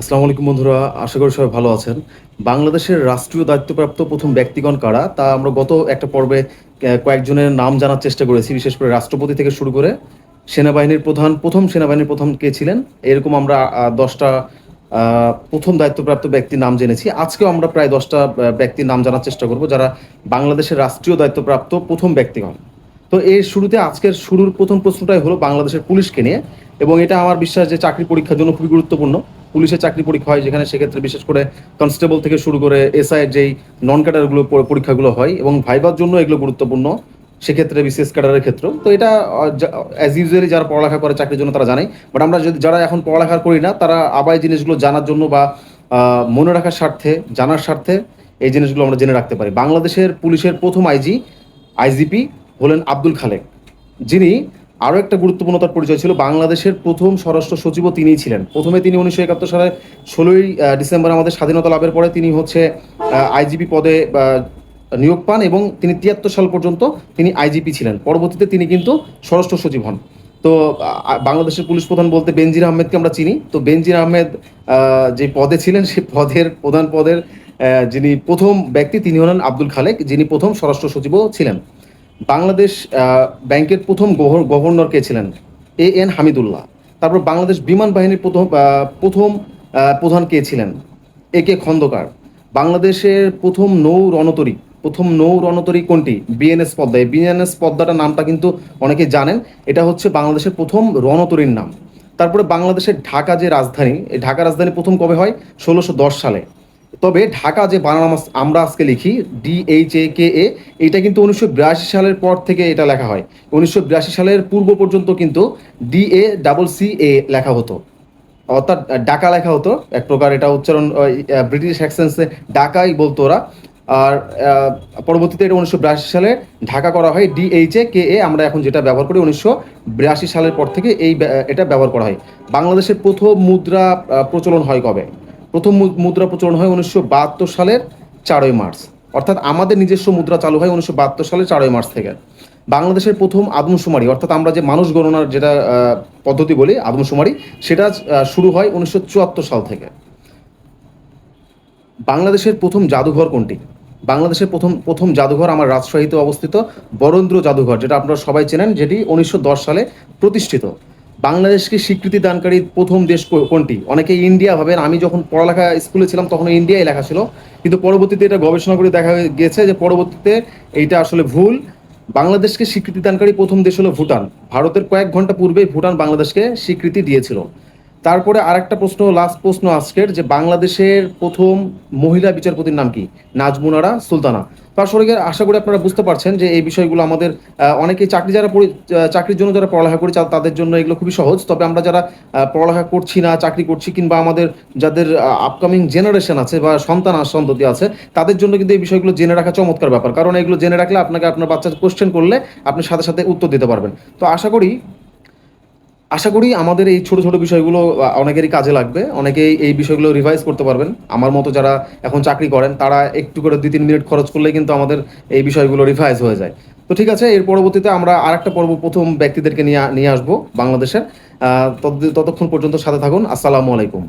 আসসালামু আলাইকুম বন্ধুরা, আশা করি সবাই ভালো আছেন। বাংলাদেশের রাষ্ট্রীয় দায়িত্বপ্রাপ্ত প্রথম ব্যক্তিগণ কারা, তা আমরা গত একটা পর্বে কয়েকজনের নাম জানার চেষ্টা করেছি, বিশেষ করে রাষ্ট্রপতি থেকে শুরু করে সেনাবাহিনীর প্রধান, প্রথম সেনাবাহিনীর প্রধান কে ছিলেন, এরকম আমরা দশটা প্রথম দায়িত্বপ্রাপ্ত ব্যক্তির নাম জেনেছি। আজকেও আমরা প্রায় দশটা ব্যক্তির নাম জানার চেষ্টা করব, যারা বাংলাদেশের রাষ্ট্রীয় দায়িত্বপ্রাপ্ত প্রথম ব্যক্তিগণ। তো এর শুরুতে আজকের শুরুর প্রথম প্রশ্নটাই হলো বাংলাদেশের পুলিশকে নিয়ে, এবং এটা আমার বিশ্বাস যে চাকরি পরীক্ষার জন্য খুবই গুরুত্বপূর্ণ। পুলিশের চাকরি পরীক্ষা হয়, যেখানে সেক্ষেত্রে বিশেষ করে কনস্টেবল থেকে শুরু করে এসআই যেই নন ক্যাডারগুলো পরীক্ষাগুলো হয় এবং ভাইবার জন্য এগুলো গুরুত্বপূর্ণ, সেক্ষেত্রে বিশেষ ক্যাডারের ক্ষেত্রেও। তো এটা অ্যাজ ইউজুয়ালি যারা পড়ালেখা করে চাকরির জন্য তারা জানে বাট আমরা যদি, যারা এখন পড়ালেখা করি না, তারা আবার জিনিসগুলো জানার জন্য বা মনে রাখার স্বার্থে, জানার স্বার্থে এই জিনিসগুলো আমরা জেনে রাখতে পারি। বাংলাদেশের পুলিশের প্রথম আইজি, আইজিপি হলেন আব্দুল খালেক। যিনি আরও একটা গুরুত্বপূর্ণ তার পরিচয় ছিল, বাংলাদেশের প্রথম স্বরাষ্ট্র সচিবও তিনিই ছিলেন। প্রথমে তিনি উনিশশো একাত্তর সালে ষোলোই ডিসেম্বর আমাদের স্বাধীনতা লাভের পরে তিনি হচ্ছে আইজিপি পদে নিয়োগ পান এবং তিনি তিয়াত্তর সাল পর্যন্ত তিনি আইজিপি ছিলেন। পরবর্তীতে তিনি কিন্তু স্বরাষ্ট্র সচিব হন। তো বাংলাদেশের পুলিশ প্রধান বলতে বেনজির আহমেদকে আমরা চিনি। তো বেনজির আহমেদ যে পদে ছিলেন সেই পদের, প্রধান পদের যিনি প্রথম ব্যক্তি তিনি হলেন আব্দুল খালেক, যিনি প্রথম স্বরাষ্ট্র সচিবও ছিলেন। বাংলাদেশ ব্যাংকের প্রথম গভর্নর কে ছিলেন? A N Hamidullah. তারপর বাংলাদেশ বিমান বাহিনীর প্রথম প্রথম প্রধান কে ছিলেন? এ কে খন্দকার। বাংলাদেশের প্রথম নৌ রণতরী, প্রথম নৌ রণতরী কোনটি? বিএনএস পদ্মা। এই বিএনএস পদ্মাটা নামটা কিন্তু অনেকে জানেন। এটা হচ্ছে বাংলাদেশের প্রথম রণতরীর নাম। তারপরে বাংলাদেশের ঢাকা যে রাজধানী, এই ঢাকা রাজধানী প্রথম কবে হয়? ষোলোশো সালে। তবে ঢাকা যে আম- আমরা আজকে লিখি ডি এইচ এ কে এ এটা কিন্তু উনিশশো বিরাশি সালের পর থেকে এটা লেখা হয়। উনিশশো বিরাশি সালের পূর্ব পর্যন্ত কিন্তু D A double C A লেখা হতো। অর্থাৎ ডাকা লেখা হতো। এক প্রকার এটা উচ্চারণ ব্রিটিশ অ্যাকসেন্সে ডাকাই বলতো ওরা। আর পরবর্তীতে এটা উনিশশো বিরাশি সালে ঢাকা করা হয়। ডিএইচ এ কে এ আমরা এখন যেটা ব্যবহার করি, উনিশশো বিরাশি সালের পর থেকে এই এটা ব্যবহার করা হয়। বাংলাদেশের প্রথম মুদ্রা প্রচলন হয় কবে? প্রথম মুদ্রা প্রচলন হয় উনিশশো বাহাত্তর সালের চারই মার্চ। অর্থাৎ আমাদের নিজস্ব মুদ্রা চালু হয় উনিশশো বাহাত্তর সালের চারই মার্চ থেকে। বাংলাদেশের প্রথম আদমশুমারি, অর্থাৎ আমরা যে মানুষ গণনার যেটা পদ্ধতি বলি, আদমশুমারি, সেটা শুরু হয় উনিশশো চুয়াত্তর সাল থেকে। বাংলাদেশের প্রথম জাদুঘর কোনটি? বাংলাদেশের প্রথম প্রথম জাদুঘর আমার রাজশাহীতে অবস্থিত বরেন্দ্র জাদুঘর, যেটা আপনারা সবাই চেনেন, যেটি উনিশশো দশ সালে প্রতিষ্ঠিত। বাংলাদেশকে স্বীকৃতি দানকারী প্রথম দেশ কোনটি? অনেকে ইন্ডিয়া ভাবেন। আমি যখন পড়ালেখা স্কুলে ছিলাম, তখন ইন্ডিয়ায় লেখা ছিল। কিন্তু পরবর্তীতে এটা গবেষণা করে দেখা গেছে যে পরবর্তীতে এইটা আসলে ভুল। বাংলাদেশকে স্বীকৃতি দানকারী প্রথম দেশ হলো ভুটান। ভারতের কয়েক ঘণ্টা পূর্বেই ভুটান বাংলাদেশকে স্বীকৃতি দিয়েছিল। তারপরে আরেকটা প্রশ্ন লাস্ট প্রশ্ন আজকের যে বাংলাদেশের প্রথম মহিলা বিচারপতির নাম কি? নাজমুনারা সুলতানা। আসলে আশা করি আপনারা বুঝতে পারছেন যে এই বিষয়গুলো আমাদের আহ, অনেকেই চাকরি যারা চাকরির জন্য যারা পড়ালেখা করি তাদের জন্য এগুলো খুবই সহজ। তবে আমরা যারা পড়ালেখা করছি না চাকরি করছি কিংবা আমাদের যাদের আপকামিং জেনারেশন আছে বা সন্তান আর সন্ততি আছে তাদের জন্য কিন্তু এই বিষয়গুলো জেনে রাখা চমৎকার ব্যাপার। কারণ এগুলো জেনে রাখলে আপনাকে আপনার বাচ্চা কোশ্চেন করলে আপনি সাথে সাথে উত্তর দিতে পারবেন। তো আশা করি আশা করি আমাদের এই ছোট ছোট বিষয়গুলো অনেকেরই কাজে লাগবে। অনেকেই এই বিষয়গুলো রিভাইজ করতে পারবেন। আমার মতো যারা এখন চাকরি করেন, তারা একটু করে দুই তিন মিনিট খরচ করলেই কিন্তু আমাদের এই বিষয়গুলো রিভাইজ হয়ে যায়। তো ঠিক আছে, এর পরবর্তীতে আমরা আর একটা পর্ব প্রথম ব্যক্তিদেরকে নিয়ে নিয়ে আসব বাংলাদেশের। তত- ততক্ষণ পর্যন্ত সাথে থাকুন। আসসালামু আলাইকুম।